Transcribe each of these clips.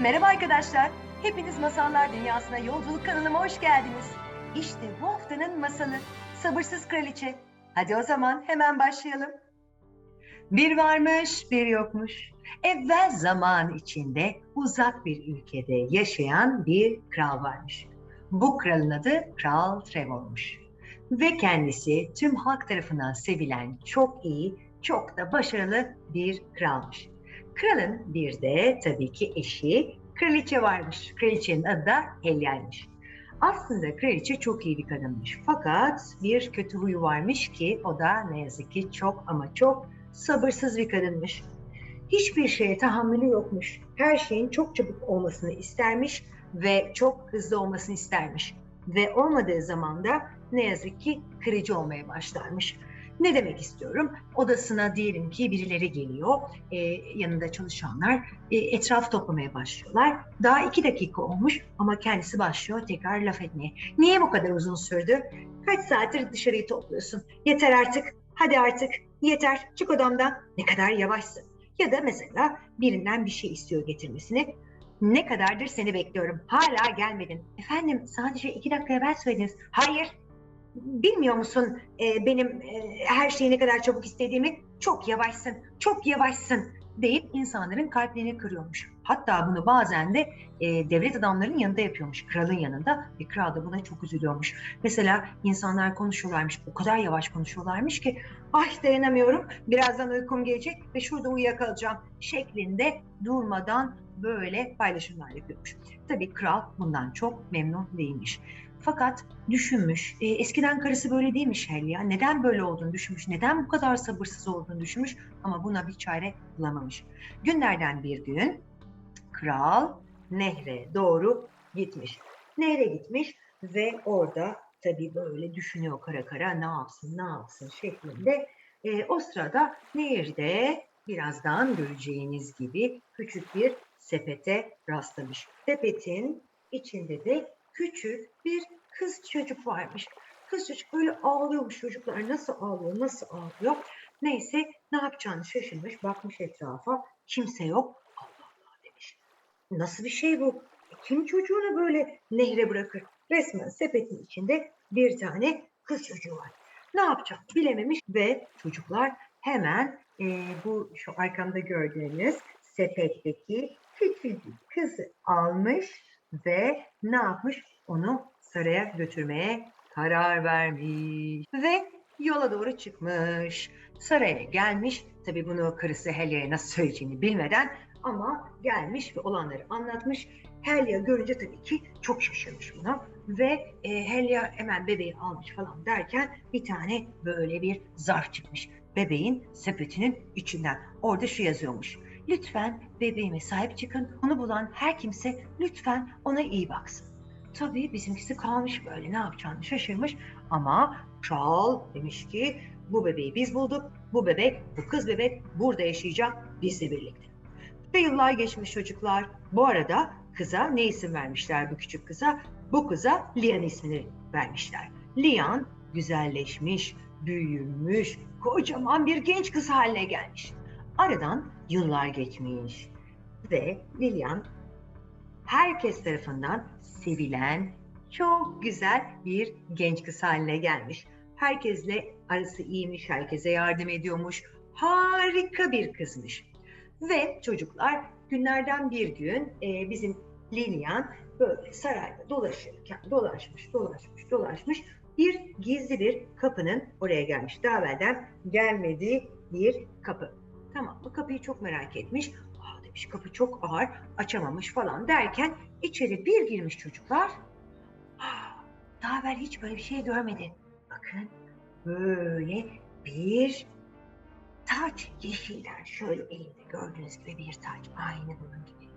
Merhaba arkadaşlar. Hepiniz Masallar Dünyası'na yolculuk kanalıma hoş geldiniz. İşte bu haftanın masalı Sabırsız Kraliçe. Hadi o zaman hemen başlayalım. Bir varmış, bir yokmuş. Evvel zaman içinde uzak bir ülkede yaşayan bir kral varmış. Bu kralın adı Kral Trevor'muş. Ve kendisi tüm halk tarafından sevilen çok iyi, çok da başarılı bir kralmış. Kralın bir de tabii ki eşi kraliçe varmış. Kraliçenin adı da Helya'ymış. Aslında kraliçe çok iyi bir kadınmış. Fakat bir kötü huyu varmış ki o da ne yazık ki çok ama çok sabırsız bir kadınmış. Hiçbir şeye tahammülü yokmuş. Her şeyin çok çabuk olmasını istermiş ve çok hızlı olmasını istermiş. Ve olmadığı zaman da ne yazık ki kırıcı olmaya başlarmış. Ne demek istiyorum? Odasına diyelim ki birileri geliyor, e, yanında çalışanlar e, etraf toplamaya başlıyorlar. Daha iki dakika olmuş ama kendisi başlıyor tekrar laf etmeye. Niye bu kadar uzun sürdü? Kaç saattir dışarıyı topluyorsun? Yeter artık, hadi artık, yeter, çık odamdan. Ne kadar yavaşsın. Ya da mesela birinden bir şey istiyor getirmesini. Ne kadardır seni bekliyorum. Hala gelmedin. Efendim sadece iki dakika evvel söylediniz. Hayır, bilmiyor musun e, benim e, her şeyi ne kadar çabuk istediğimi? Çok yavaşsın, çok yavaşsın deyip insanların kalplerini kırıyormuş. Hatta bunu bazen de e, devlet adamlarının yanında yapıyormuş, kralın yanında ve kral da buna çok üzülüyormuş. Mesela insanlar konuşuyorlarmış, o kadar yavaş konuşuyorlarmış ki ay dayanamıyorum, birazdan uykum gelecek ve şurada uyuyakalacağım şeklinde durmadan böyle paylaşımlar yapıyormuş. Tabii kral bundan çok memnun değilmiş. Fakat düşünmüş, e, eskiden karısı böyle değilmiş Helya, neden böyle olduğunu düşünmüş, neden bu kadar sabırsız olduğunu düşünmüş ama buna bir çare bulamamış. Günlerden bir gün kral nehre doğru gitmiş. Nehre gitmiş ve orada tabii böyle düşünüyor kara kara ne yapsın ne yapsın şeklinde. E, o sırada nehirde birazdan göreceğiniz gibi küçük bir sepete rastlamış. Sepetin içinde de küçük bir kız çocuk varmış. Kız çocuk böyle ağlıyormuş çocuklar. Nasıl ağlıyor, nasıl ağlıyor? Neyse ne yapacağını şaşırmış. Bakmış etrafa. Kimse yok. Allah Allah demiş. Nasıl bir şey bu? E, kim çocuğunu böyle nehre bırakır? Resmen sepetin içinde bir tane kız çocuğu var. Ne yapacak bilememiş ve çocuklar hemen e, bu şu arkamda gördüğünüz sepetteki küçük kızı almış ve ne yapmış? Onu saraya götürmeye karar vermiş ve yola doğru çıkmış. Saraya gelmiş. Tabii bunu karısı Helya'ya nasıl söyleyeceğini bilmeden ama gelmiş ve olanları anlatmış. Helya görünce tabii ki çok şaşırmış buna ve e, Helya hemen bebeği almış falan derken bir tane böyle bir zarf çıkmış. Bebeğin sepetinin içinden. Orada şu yazıyormuş. Lütfen bebeğime sahip çıkın. Onu bulan her kimse lütfen ona iyi baksın. Tabii bizimkisi kalmış böyle ne yapacağını şaşırmış ama kral demiş ki bu bebeği biz bulduk. Bu bebek, bu kız bebek burada yaşayacak bizle birlikte. Ve yıllar geçmiş çocuklar. Bu arada kıza ne isim vermişler bu küçük kıza? Bu kıza Lian ismini vermişler. Lian güzelleşmiş, büyümüş, kocaman bir genç kız haline gelmiş. Aradan yıllar geçmiş ve Lilian herkes tarafından sevilen çok güzel bir genç kız haline gelmiş. Herkesle arası iyiymiş, herkese yardım ediyormuş. Harika bir kızmış. Ve çocuklar günlerden bir gün e, bizim Lilian böyle sarayda dolaşırken dolaşmış, dolaşmış, dolaşmış bir gizli bir kapının oraya gelmiş. Daha evvelden gelmediği bir kapı. Tamam bu kapıyı çok merak etmiş. Aa demiş kapı çok ağır açamamış falan derken içeri bir girmiş çocuklar. Aa, daha evvel hiç böyle bir şey görmedi. Bakın böyle bir taç yeşilden şöyle elinde gördüğünüz gibi bir taç. Aynı bunun gibi.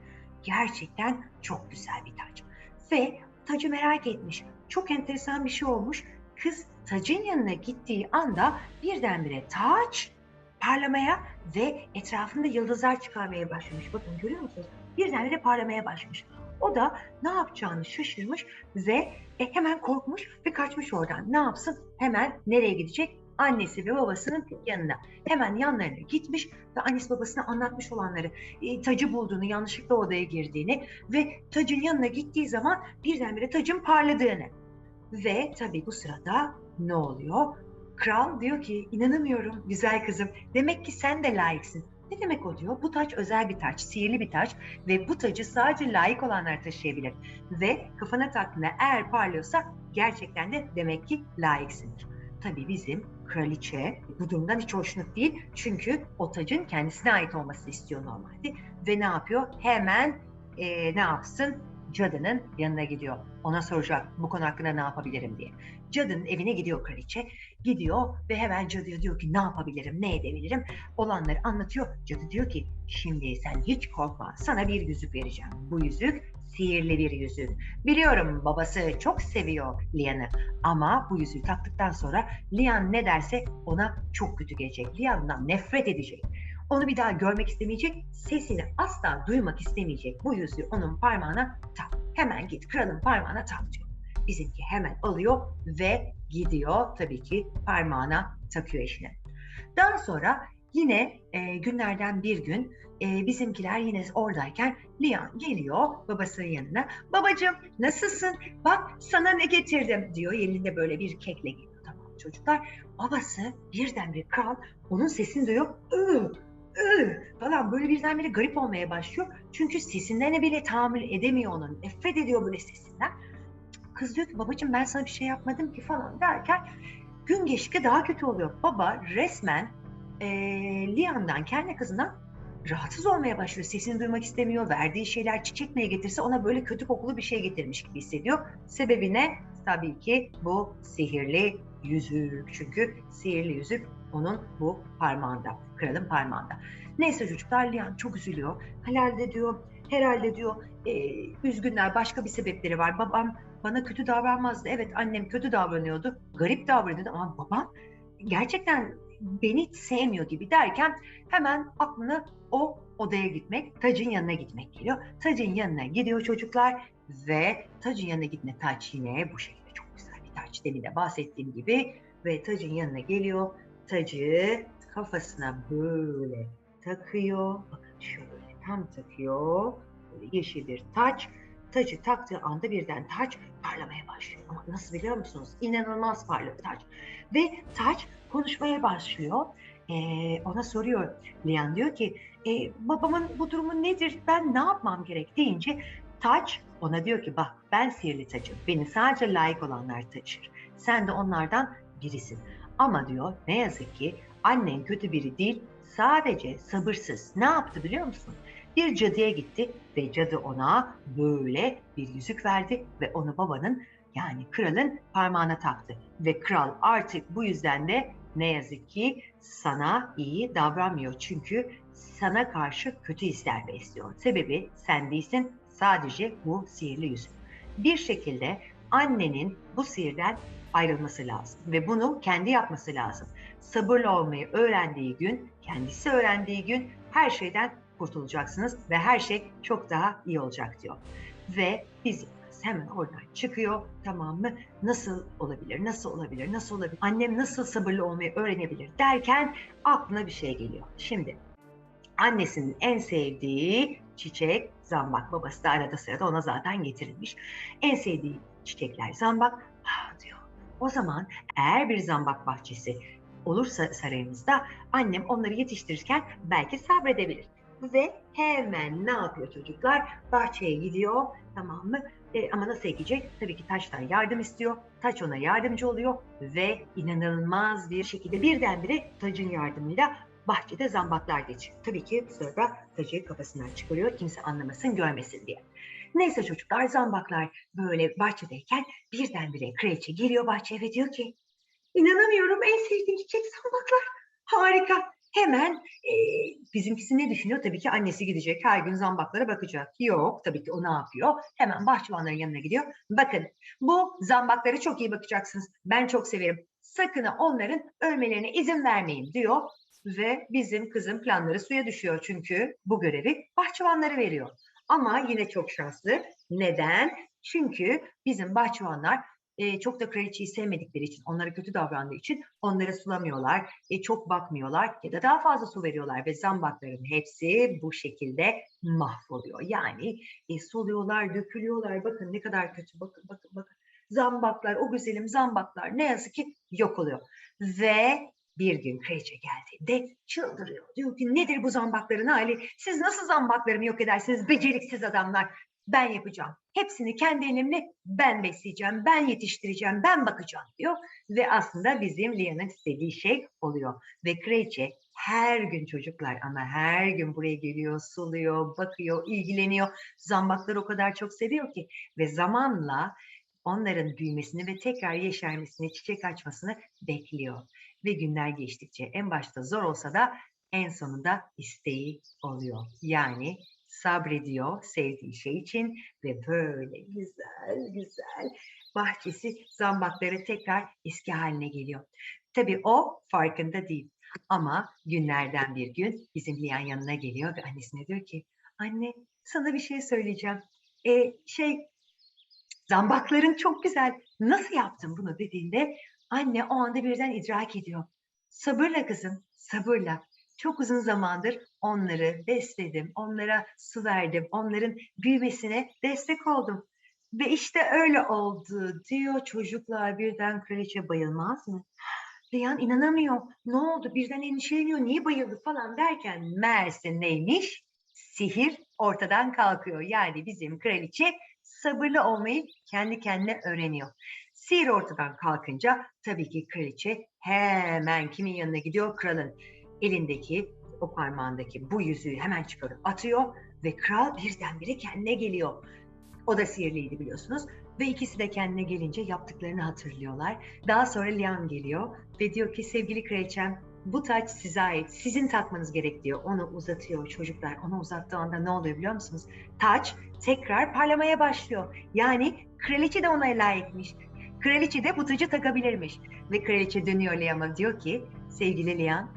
Gerçekten çok güzel bir taç. Ve tacı merak etmiş. Çok enteresan bir şey olmuş. Kız tacın yanına gittiği anda birdenbire taç parlamaya ve etrafında yıldızlar çıkarmaya başlamış. Bakın görüyor musunuz? Birdenbire parlamaya başlamış. O da ne yapacağını şaşırmış ve e, hemen korkmuş ve kaçmış oradan. Ne yapsın? Hemen nereye gidecek? annesi ve babasının yanına. Hemen yanlarına gitmiş ve annesi babasına anlatmış olanları, e, tacı bulduğunu, yanlışlıkla odaya girdiğini ve tacın yanına gittiği zaman birdenbire tacın parladığını. Ve tabii bu sırada ne oluyor? Kral diyor ki inanamıyorum güzel kızım. Demek ki sen de layıksın. Ne demek o diyor? Bu taç özel bir taç, sihirli bir taç ve bu tacı sadece layık olanlar taşıyabilir. Ve kafana taktığında eğer parlıyorsa gerçekten de demek ki layıksındır. Tabii bizim kraliçe bu durumdan hiç hoşnut değil. Çünkü o tacın kendisine ait olmasını istiyor normalde. Ve ne yapıyor? Hemen e, ne yapsın? Cadının yanına gidiyor. Ona soracak bu konu hakkında ne yapabilirim diye. Cadının evine gidiyor kraliçe. Gidiyor ve hemen cadıya diyor ki ne yapabilirim, ne edebilirim? Olanları anlatıyor. Cadı diyor ki şimdi sen hiç korkma. Sana bir yüzük vereceğim. Bu yüzük sihirli bir yüzük. Biliyorum babası çok seviyor Lian'ı ama bu yüzüğü taktıktan sonra Lian ne derse ona çok kötü gelecek. Lian'dan nefret edecek. Onu bir daha görmek istemeyecek, sesini asla duymak istemeyecek. Bu yüzüğü onun parmağına tak. Hemen git kralın parmağına tak diyor. Bizimki hemen alıyor ve gidiyor tabii ki parmağına takıyor eşine. Daha sonra yine e, günlerden bir gün e, bizimkiler yine oradayken Lian geliyor babasının yanına. Babacığım nasılsın? Bak sana ne getirdim diyor. Elinde böyle bir kekle geliyor. Tamam çocuklar. Babası birdenbire kral onun sesini duyuyor. Iı, falan böyle birdenbire garip olmaya başlıyor. Çünkü sesinden bile tahammül edemiyor onun. Nefret ediyor böyle sesinden. Kız diyor ki babacığım ben sana bir şey yapmadım ki falan derken gün geçtikçe daha kötü oluyor. Baba resmen e, Lian'dan kendi kızından rahatsız olmaya başlıyor. Sesini duymak istemiyor. Verdiği şeyler çiçek neye getirse ona böyle kötü kokulu bir şey getirmiş gibi hissediyor. Sebebi ne? Tabii ki bu sihirli yüzük. Çünkü sihirli yüzük onun bu parmağında. Kralın parmağında. Neyse çocuklar Lian çok üzülüyor. Herhalde diyor, herhalde diyor e, üzgünler başka bir sebepleri var. Babam bana kötü davranmazdı. Evet annem kötü davranıyordu. Garip davranıyordu ama babam gerçekten beni hiç sevmiyor gibi derken hemen aklına o odaya gitmek, tacın yanına gitmek geliyor. Tacın yanına gidiyor çocuklar ve tacın yanına gitme taç yine bu şekilde çok güzel bir taç. Demin de bahsettiğim gibi ve tacın yanına geliyor. Tacı kafasına böyle takıyor. Bakın şöyle tam takıyor. Böyle yeşil bir taç. Tacı taktığı anda birden taç parlamaya başlıyor. Ama nasıl biliyor musunuz? İnanılmaz parlak taç. Ve taç konuşmaya başlıyor. Ee, ona soruyor. Lian diyor ki e, babamın bu durumu nedir? Ben ne yapmam gerek deyince taç ona diyor ki bak ben sihirli tacım. Beni sadece layık olanlar taşır. Sen de onlardan birisin. Ama diyor ne yazık ki annen kötü biri değil sadece sabırsız. Ne yaptı biliyor musun? Bir cadıya gitti ve cadı ona böyle bir yüzük verdi ve onu babanın yani kralın parmağına taktı. Ve kral artık bu yüzden de ne yazık ki sana iyi davranmıyor. Çünkü sana karşı kötü hisler besliyor. Sebebi sen değilsin sadece bu sihirli yüzük. Bir şekilde annenin bu sihirden ayrılması lazım ve bunu kendi yapması lazım. Sabırlı olmayı öğrendiği gün, kendisi öğrendiği gün her şeyden kurtulacaksınız ve her şey çok daha iyi olacak diyor. Ve biz hemen oradan çıkıyor tamam mı? Nasıl olabilir, nasıl olabilir, nasıl olabilir? Annem nasıl sabırlı olmayı öğrenebilir derken aklına bir şey geliyor. Şimdi annesinin en sevdiği çiçek zambak. Babası da arada sırada ona zaten getirilmiş. En sevdiği çiçekler zambak. Ha diyor. O zaman eğer bir zambak bahçesi olursa sarayımızda annem onları yetiştirirken belki sabredebilir. Ve hemen ne yapıyor çocuklar? Bahçeye gidiyor tamam mı? E, ama nasıl ekecek? Tabii ki taştan yardım istiyor. Taç ona yardımcı oluyor ve inanılmaz bir şekilde birdenbire tacın yardımıyla bahçede zambaklar geçiyor. Tabii ki bu sırada tacı kafasından çıkarıyor kimse anlamasın görmesin diye. Neyse çocuklar zambaklar böyle bahçedeyken birdenbire kraliçe geliyor bahçeye ve diyor ki inanamıyorum en sevdiğim çiçek zambaklar. Harika. Hemen e, bizimkisi ne düşünüyor? Tabii ki annesi gidecek her gün zambaklara bakacak. Yok tabii ki o ne yapıyor? Hemen bahçıvanların yanına gidiyor. Bakın bu zambaklara çok iyi bakacaksınız. Ben çok severim. Sakın onların ölmelerine izin vermeyin diyor. Ve bizim kızın planları suya düşüyor çünkü bu görevi bahçıvanlara veriyor. Ama yine çok şanslı. Neden? Çünkü bizim bahçıvanlar e, çok da kraliçeyi sevmedikleri için, onlara kötü davrandığı için onlara sulamıyorlar, e, çok bakmıyorlar ya da daha fazla su veriyorlar ve zambakların hepsi bu şekilde mahvoluyor. Yani e, soluyorlar, dökülüyorlar. Bakın ne kadar kötü. Bakın, bakın, bakın. Zambaklar, o güzelim zambaklar ne yazık ki yok oluyor. Ve bir gün kraliçe geldiğinde çıldırıyor. Diyor ki nedir bu zambakların hali? Siz nasıl zambaklarımı yok edersiniz beceriksiz adamlar? Ben yapacağım. Hepsini kendi elimle ben besleyeceğim, ben yetiştireceğim, ben bakacağım diyor. Ve aslında bizim Lia'nın istediği şey oluyor. Ve kraliçe her gün çocuklar ama her gün buraya geliyor, suluyor, bakıyor, ilgileniyor. Zambakları o kadar çok seviyor ki. Ve zamanla onların büyümesini ve tekrar yeşermesini, çiçek açmasını bekliyor. Ve günler geçtikçe en başta zor olsa da en sonunda isteği oluyor. Yani sabrediyor sevdiği şey için ve böyle güzel güzel bahçesi zambakları tekrar eski haline geliyor. Tabii o farkında değil. Ama günlerden bir gün bizim Liyan yanına geliyor ve annesine diyor ki anne sana bir şey söyleyeceğim. E, şey zambakların çok güzel. Nasıl yaptın bunu dediğinde anne o anda birden idrak ediyor. Sabırla kızım, sabırla. Çok uzun zamandır onları besledim, onlara su verdim, onların büyümesine destek oldum. Ve işte öyle oldu diyor çocuklar birden kraliçe bayılmaz mı? Reyhan inanamıyor. Ne oldu? Birden endişeleniyor. Niye bayıldı falan derken meğerse neymiş? Sihir ortadan kalkıyor. Yani bizim kraliçe sabırlı olmayı kendi kendine öğreniyor. Sihir ortadan kalkınca tabii ki kraliçe hemen kimin yanına gidiyor? Kralın elindeki o parmağındaki bu yüzüğü hemen çıkarıp atıyor ve kral birdenbire kendine geliyor. O da sihirliydi biliyorsunuz. Ve ikisi de kendine gelince yaptıklarını hatırlıyorlar. Daha sonra Liam geliyor ve diyor ki sevgili kraliçem bu taç size ait. Sizin takmanız gerek diyor. Onu uzatıyor çocuklar. Onu uzattığı anda ne oluyor biliyor musunuz? Taç tekrar parlamaya başlıyor. Yani kraliçe de ona layıkmış. Kraliçe de bu tacı takabilirmiş. Ve kraliçe dönüyor Liam'a diyor ki sevgili Liam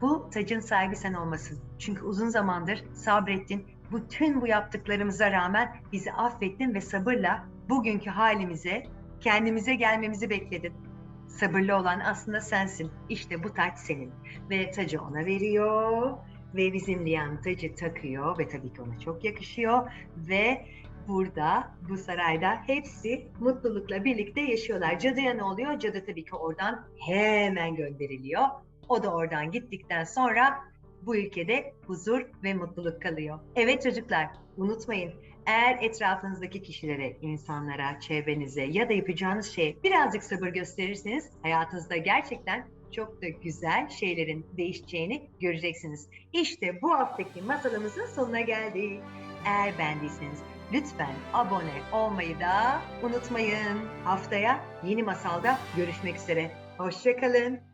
bu tacın sahibi sen olmasın. Çünkü uzun zamandır sabrettin. Bütün bu yaptıklarımıza rağmen bizi affettin ve sabırla bugünkü halimize, kendimize gelmemizi bekledin. Sabırlı olan aslında sensin. İşte bu taç senin. Ve tacı ona veriyor ve bizim Liyan tacı takıyor ve tabii ki ona çok yakışıyor ve burada bu sarayda hepsi mutlulukla birlikte yaşıyorlar. Cadıya ne oluyor? Cadı tabii ki oradan hemen gönderiliyor. O da oradan gittikten sonra bu ülkede huzur ve mutluluk kalıyor. Evet çocuklar, unutmayın. Eğer etrafınızdaki kişilere, insanlara, çevrenize ya da yapacağınız şeye birazcık sabır gösterirseniz hayatınızda gerçekten çok da güzel şeylerin değişeceğini göreceksiniz. İşte bu haftaki masalımızın sonuna geldik. Eğer beğendiyseniz lütfen abone olmayı da unutmayın. Haftaya yeni masalda görüşmek üzere. Hoşçakalın.